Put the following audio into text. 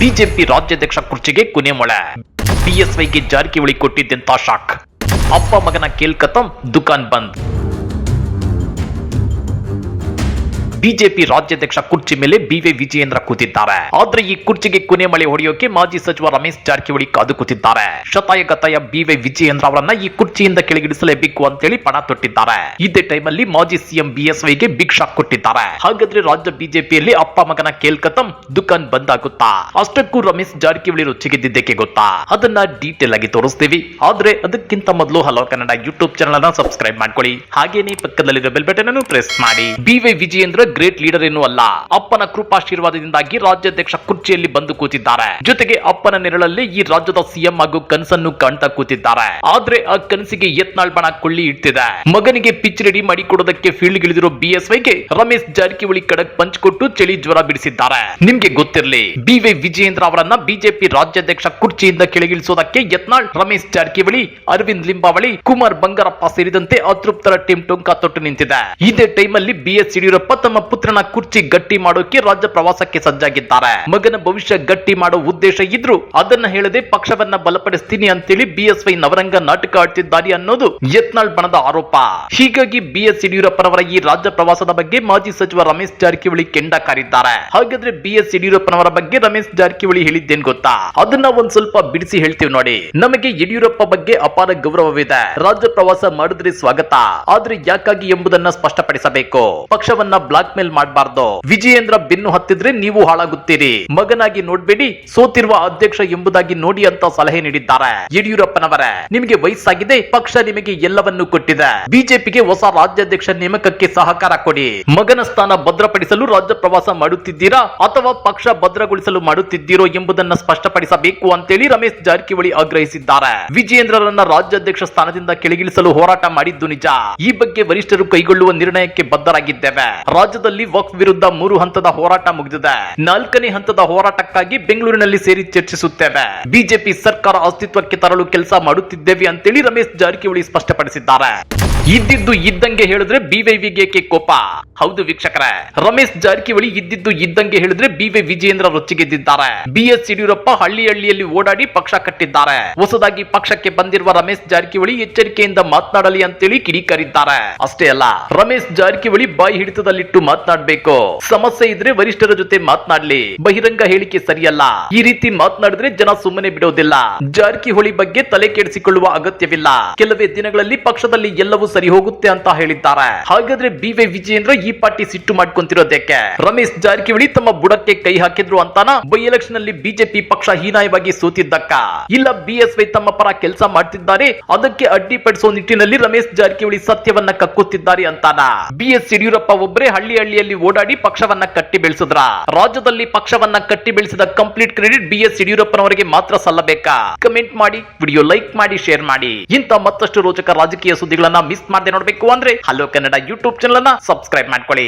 BJP ರಾಜ್ಯಾಧ್ಯಕ್ಷ ಕುರ್ಚಿಗೆ ಕೊನೆ ಮೊಳೆ ಬಿಎಸ್ವೈಗೆ ಜಾರಕಿಹೊಳಿ ಕೊಟ್ಟಿದ್ದಂತ ಶಾಕ್. ಅಪ್ಪ ಮಗನ ಕೇಲ್ಕತಂ ದುಕಾನ್ ಬಂದ್. ಬಿಜೆಪಿ ರಾಜ್ಯಾಧ್ಯಕ್ಷ ಕುರ್ಚಿ ಮೇಲೆ ಬಿವಿ ವಿಜಯೇಂದ್ರ ಕೂತಿದ್ದಾರೆ. ಆದ್ರೆ ಈ ಕುರ್ಚಿಗೆ ಕೊನೆ ಮಳೆ ಹೊಡೆಯೋಕೆ ಮಾಜಿ ಸಚಿವ ರಮೇಶ್ ಜಾರಕಿಹೊಳಿ ಕಾದು ಕೂತಿದ್ದಾರೆ. ಶತಾಯ ಗತಾಯ ಬಿವೈ ವಿಜಯೇಂದ್ರ ಅವರನ್ನ ಈ ಕುರ್ಚಿಯಿಂದ ಕೆಳಗಿಡಿಸಲೇಬೇಕು ಅಂತೇಳಿ ಪಣ ತೊಟ್ಟಿದ್ದಾರೆ. ಇದೇ ಟೈಮಲ್ಲಿ ಮಾಜಿ ಸಿಎಂ ಬಿಎಸ್ವೈಗೆ ಬಿಗ್ ಶಾಕ್ ಕೊಟ್ಟಿದ್ದಾರೆ. ಹಾಗಾದ್ರೆ ರಾಜ್ಯ ಬಿಜೆಪಿಯಲ್ಲಿ ಅಪ್ಪ ಮಗನ ಕೇಲ್ಕತಂ ದುಕಾನ್ ಬಂದ್ ಆಗುತ್ತಾ? ಅಷ್ಟಕ್ಕೂ ರಮೇಶ್ ಜಾರಕಿಹೊಳಿ ರುಚಿಗೆದ್ದಿದ್ದಕ್ಕೆ ಗೊತ್ತಾ? ಅದನ್ನ ಡೀಟೇಲ್ ಆಗಿ ತೋರಿಸ್ತೀವಿ. ಆದ್ರೆ ಅದಕ್ಕಿಂತ ಮೊದಲು ಹಲೋ ಕನ್ನಡ ಯೂಟ್ಯೂಬ್ ಚಾನಲ್ ಅನ್ನ ಸಬ್ಸ್ಕ್ರೈಬ್ ಮಾಡ್ಕೊಳ್ಳಿ. ಹಾಗೇನೆ ಪಕ್ಕದಲ್ಲಿರೋ ಬೆಲ್ ಬಟನ್ ಅನ್ನು ಪ್ರೆಸ್ ಮಾಡಿ. ಬಿವಿ ವಿಜಯೇಂದ್ರ ಗ್ರೇಟ್ ಲೀಡರ್ ಏನೂ ಅಲ್ಲ ಅಪ್ಪನ ಕೃಪಾಶೀರ್ವಾದದಿಂದಾಗಿ ರಾಜ್ಯಾಧ್ಯಕ್ಷ ಕುರ್ಚಿಯಲ್ಲಿ ಬಂದು ಕೂತಿದ್ದಾರೆ. ಜೊತೆಗೆ ಅಪ್ಪನ ನೆರಳಲ್ಲಿ ಈ ರಾಜ್ಯದ ಸಿಎಂ ಹಾಗೂ ಕನಸನ್ನು ಕಾಣ್ತಾ ಕೂತಿದ್ದಾರೆ. ಆದ್ರೆ ಆ ಕನಸಿಗೆ ಯತ್ನಾಳ್ ಬಣ ಕೊಳ್ಳಿ ಇಡ್ತಿದೆ. ಮಗನಿಗೆ ಪಿಚ್ ರೆಡಿ ಮಾಡಿ ಕೊಡೋದಕ್ಕೆ ಫೀಲ್ಡ್ ಗಿಳಿದಿರೋ ಬಿಎಸ್ವೈಗೆ ರಮೇಶ್ ಜಾರಕಿಹೊಳಿ ಕಡಕ್ ಪಂಚ್ ಕೊಟ್ಟು ಚಳಿ ಜ್ವರ ಬಿಡಿಸಿದ್ದಾರೆ. ನಿಮ್ಗೆ ಗೊತ್ತಿರಲಿ ಬಿವೈ ವಿಜಯೇಂದ್ರ ಅವರನ್ನ ಬಿಜೆಪಿ ರಾಜ್ಯಾಧ್ಯಕ್ಷ ಕುರ್ಚಿಯಿಂದ ಕೆಳಗಿಳಿಸೋದಕ್ಕೆ ಯತ್ನಾಳ್, ರಮೇಶ್ ಜಾರಕಿಹೊಳಿ, ಅರವಿಂದ್ ಲಿಂಬಾವಳಿ, ಕುಮಾರ್ ಬಂಗಾರಪ್ಪ ಸೇರಿದಂತೆ ಅತೃಪ್ತರ ಟೀಮ್ ಟೊಂಕ ತೊಟ್ಟು ನಿಂತಿದೆ. ಇದೇ ಟೈಮಲ್ಲಿ ಬಿಎಸ್ ಯಡಿಯೂರಪ್ಪ ತಮ್ಮ ಪುತ್ರನ ಕುರ್ಚಿ ಗಟ್ಟಿ ಮಾಡೋಕೆ ರಾಜ್ಯ ಪ್ರವಾಸಕ್ಕೆ ಸಜ್ಜಾಗಿದ್ದಾರೆ. ಮಗನ ಭವಿಷ್ಯ ಗಟ್ಟಿ ಮಾಡೋ ಉದ್ದೇಶ ಇದ್ರು ಅದನ್ನ ಹೇಳದೆ ಪಕ್ಷವನ್ನ ಬಲಪಡಿಸ್ತೀನಿ ಅಂತೇಳಿ ಬಿಎಸ್ವೈ ನವರಂಗ ನಾಟಕ ಆಡ್ತಿದ್ದಾರೆ ಅನ್ನೋದು ಯತ್ನಾಳ್ ಬಣದ ಆರೋಪ. ಹೀಗಾಗಿ ಬಿಎಸ್ ಯಡಿಯೂರಪ್ಪನವರ ಈ ರಾಜ್ಯ ಪ್ರವಾಸದ ಬಗ್ಗೆ ಮಾಜಿ ಸಚಿವ ರಮೇಶ್ ಜಾರಕಿಹೊಳಿ ಕೆಂಡ ಕಾರಿದ್ದಾರೆ ಹಾಗಾದ್ರೆ ಬಿಎಸ್ ಯಡಿಯೂರಪ್ಪನವರ ಬಗ್ಗೆ ರಮೇಶ್ ಜಾರಕಿಹೊಳಿ ಹೇಳಿದ್ದೇನ್ ಗೊತ್ತಾ? ಅದನ್ನ ಒಂದ್ ಸ್ವಲ್ಪ ಬಿಡಿಸಿ ಹೇಳ್ತೀವಿ ನೋಡಿ. ನಮಗೆ ಯಡಿಯೂರಪ್ಪ ಬಗ್ಗೆ ಅಪಾರ ಗೌರವವಿದೆ. ರಾಜ್ಯ ಪ್ರವಾಸ ಮಾಡಿದ್ರೆ ಸ್ವಾಗತ. ಆದ್ರೆ ಯಾಕಾಗಿ ಎಂಬುದನ್ನ ಸ್ಪಷ್ಟಪಡಿಸಬೇಕು. ಪಕ್ಷವನ್ನ ಬ್ಲಾಕ್ ಮೇಲ್ ಮಾಡಬಾರ್ದು. ವಿಜಯೇಂದ್ರ ಬೆನ್ನು ಹತ್ತಿದ್ರೆ ನೀವು ಹಾಳಾಗುತ್ತೀರಿ. ಮಗನಾಗಿ ನೋಡ್ಬೇಡಿ, ಸೋತಿರುವ ಅಧ್ಯಕ್ಷ ಎಂಬುದಾಗಿ ನೋಡಿ ಅಂತ ಸಲಹೆ ನೀಡಿದ್ದಾರೆ. ಯಡಿಯೂರಪ್ಪನವರೇ, ನಿಮಗೆ ವಯಸ್ಸಾಗಿದೆ, ಪಕ್ಷ ನಿಮಗೆ ಎಲ್ಲವನ್ನೂ ಕೊಟ್ಟಿದೆ. ಬಿಜೆಪಿಗೆ ಹೊಸ ರಾಜ್ಯಾಧ್ಯಕ್ಷ ನೇಮಕಕ್ಕೆ ಸಹಕಾರ ಕೊಡಿ. ಮಗನ ಸ್ಥಾನ ಭದ್ರಪಡಿಸಲು ರಾಜ್ಯ ಪ್ರವಾಸ ಮಾಡುತ್ತಿದ್ದೀರಾ ಅಥವಾ ಪಕ್ಷ ಭದ್ರಗೊಳಿಸಲು ಮಾಡುತ್ತಿದ್ದೀರೋ ಎಂಬುದನ್ನ ಸ್ಪಷ್ಟಪಡಿಸಬೇಕು ಅಂತೇಳಿ ರಮೇಶ್ ಜಾರಕಿಹೊಳಿ ಆಗ್ರಹಿಸಿದ್ದಾರೆ. ವಿಜಯೇಂದ್ರರನ್ನ ರಾಜ್ಯಾಧ್ಯಕ್ಷ ಸ್ಥಾನದಿಂದ ಕೆಳಗಿಳಿಸಲು ಹೋರಾಟ ಮಾಡಿದ್ದು ನಿಜ. ಈ ಬಗ್ಗೆ ವರಿಷ್ಠರು ಕೈಗೊಳ್ಳುವ ನಿರ್ಣಯಕ್ಕೆ ಬದ್ಧರಾಗಿದ್ದೇವೆ. ರಾಜ್ಯದಲ್ಲಿ ವಕ್ಫ್ ವಿರುದ್ಧ ಮೂರು ಹಂತದ ಹೋರಾಟ ಮುಗಿದಿದೆ. ನಾಲ್ಕನೇ ಹಂತದ ಹೋರಾಟಕ್ಕಾಗಿ ಬೆಂಗಳೂರಿನಲ್ಲಿ ಸೇರಿ ಚರ್ಚಿಸುತ್ತೇವೆ. ಬಿಜೆಪಿ ಸರ್ಕಾರ ಅಸ್ತಿತ್ವಕ್ಕೆ ತರಲು ಕೆಲಸ ಮಾಡುತ್ತಿದ್ದೇವೆ ಅಂತೇಳಿ ರಮೇಶ್ ಜಾರಕಿಹೊಳಿ ಸ್ಪಷ್ಟಪಡಿಸಿದ್ದಾರೆ. ಇದ್ದಿದ್ದು ಇದ್ದಂಗೆ ಹೇಳಿದ್ರೆ ಬಿವೈವಿಗೆ ಕೋಪ. ಹೌದು ವೀಕ್ಷಕರೇ. ರಮೇಶ್ ಜಾರಕಿಹೊಳಿ ಇದ್ದಿದ್ದು ಇದ್ದಂಗೆ ಹೇಳಿದ್ರೆ ಬಿವೈ ವಿಜಯೇಂದ್ರ ರೊಚ್ಚಿಗೆದ್ದಿದ್ದಾರೆ ಬಿಎಸ್ ಯಡಿಯೂರಪ್ಪ ಹಳ್ಳಿ ಹಳ್ಳಿಯಲ್ಲಿ ಓಡಾಡಿ ಪಕ್ಷ ಕಟ್ಟಿದ್ದಾರೆ. ಹೊಸದಾಗಿ ಪಕ್ಷಕ್ಕೆ ಬಂದಿರುವ ರಮೇಶ್ ಜಾರಕಿಹೊಳಿ ಎಚ್ಚರಿಕೆಯಿಂದ ಮಾತನಾಡಲಿ ಅಂತೇಳಿ ಕಿಡಿಕಾರಿದ್ದಾರೆ. ಅಷ್ಟೇ ಅಲ್ಲ, ರಮೇಶ್ ಜಾರಕಿಹೊಳಿ ಬಾಯಿ ಹಿಡಿತದಲ್ಲಿಟ್ಟು ಮಾತನಾಡಬೇಕು. ಸಮಸ್ಯೆ ಇದ್ರೆ ವರಿಷ್ಠರ ಜೊತೆ ಮಾತನಾಡ್ಲಿ. ಬಹಿರಂಗ ಹೇಳಿಕೆ ಸರಿಯಲ್ಲ. ಈ ರೀತಿ ಮಾತನಾಡಿದ್ರೆ ಜನ ಸುಮ್ಮನೆ ಬಿಡೋದಿಲ್ಲ. ಜಾರಕಿಹೊಳಿ ಬಗ್ಗೆ ತಲೆ ಕೆಡಿಸಿಕೊಳ್ಳುವ ಅಗತ್ಯವಿಲ್ಲ. ಕೆಲವೇ ದಿನಗಳಲ್ಲಿ ಪಕ್ಷದಲ್ಲಿ ಎಲ್ಲವೂ ಸರಿ ಹೋಗುತ್ತೆ ಅಂತ ಹೇಳಿದ್ದಾರೆ. ಹಾಗಾದ್ರೆ ಬಿವೈ ವಿಜಯೇಂದ್ರ ಈ ಪಾರ್ಟಿ ಸಿಟ್ಟು ಮಾಡ್ಕೊಂತಿರೋದಕ್ಕೆ ರಮೇಶ್ ಜಾರಕಿಹೊಳಿ ತಮ್ಮ ಬುಡಕ್ಕೆ ಕೈ ಹಾಕಿದ್ರು ಅಂತಾನ? ಬೈ ಎಲೆಕ್ಷನ್ ಅಲ್ಲಿ ಬಿಜೆಪಿ ಪಕ್ಷ ಹೀನಾಯವಾಗಿ ಸೋತಿದ್ದಕ್ಕ? ಇಲ್ಲ ಬಿಎಸ್ವೈ ತಮ್ಮ ಪರ ಕೆಲಸ ಮಾಡ್ತಿದ್ದಾರೆ, ಅದಕ್ಕೆ ಅಡ್ಡಿಪಡಿಸುವ ನಿಟ್ಟಿನಲ್ಲಿ ರಮೇಶ್ ಜಾರಕಿಹೊಳಿ ಸತ್ಯವನ್ನ ಕಕ್ಕುತ್ತಿದ್ದಾರೆ ಅಂತಾನ? ಬಿಎಸ್ ಯಡಿಯೂರಪ್ಪ ಒಬ್ಬರೇ ಹಳ್ಳಿ ಹಳ್ಳಿಯಲ್ಲಿ ಓಡಾಡಿ ಪಕ್ಷವನ್ನ ಕಟ್ಟಿ ಬೆಳೆಸಿದ್ರ? ರಾಜ್ಯದಲ್ಲಿ ಪಕ್ಷವನ್ನ ಕಟ್ಟಿ ಬೆಳೆಸಿದ ಕಂಪ್ಲೀಟ್ ಕ್ರೆಡಿಟ್ ಬಿಎಸ್ ಯಡಿಯೂರಪ್ಪನವರಿಗೆ ಮಾತ್ರ ಸಲ್ಲಬೇಕಾ? ಕಮೆಂಟ್ ಮಾಡಿ ವಿಡಿಯೋ ಲೈಕ್ ಮಾಡಿ ಶೇರ್ ಮಾಡಿ. ಇಂತ ಮತ್ತಷ್ಟು ರೋಚಕ ರಾಜಕೀಯ ಸುದ್ದಿಗಳನ್ನ ಮಿಸ್ ಮಾಡದೆ ನೋಡ್ಬೇಕು ಅಂದ್ರೆ ಹಲೋ ಕನ್ನಡ ಯೂಟ್ಯೂಬ್ ಚಾನಲ್ ಅನ್ನ ಸಬ್ಸ್ಕ್ರೈಬ್ ಮಾಡ್ಕೊಳ್ಳಿ.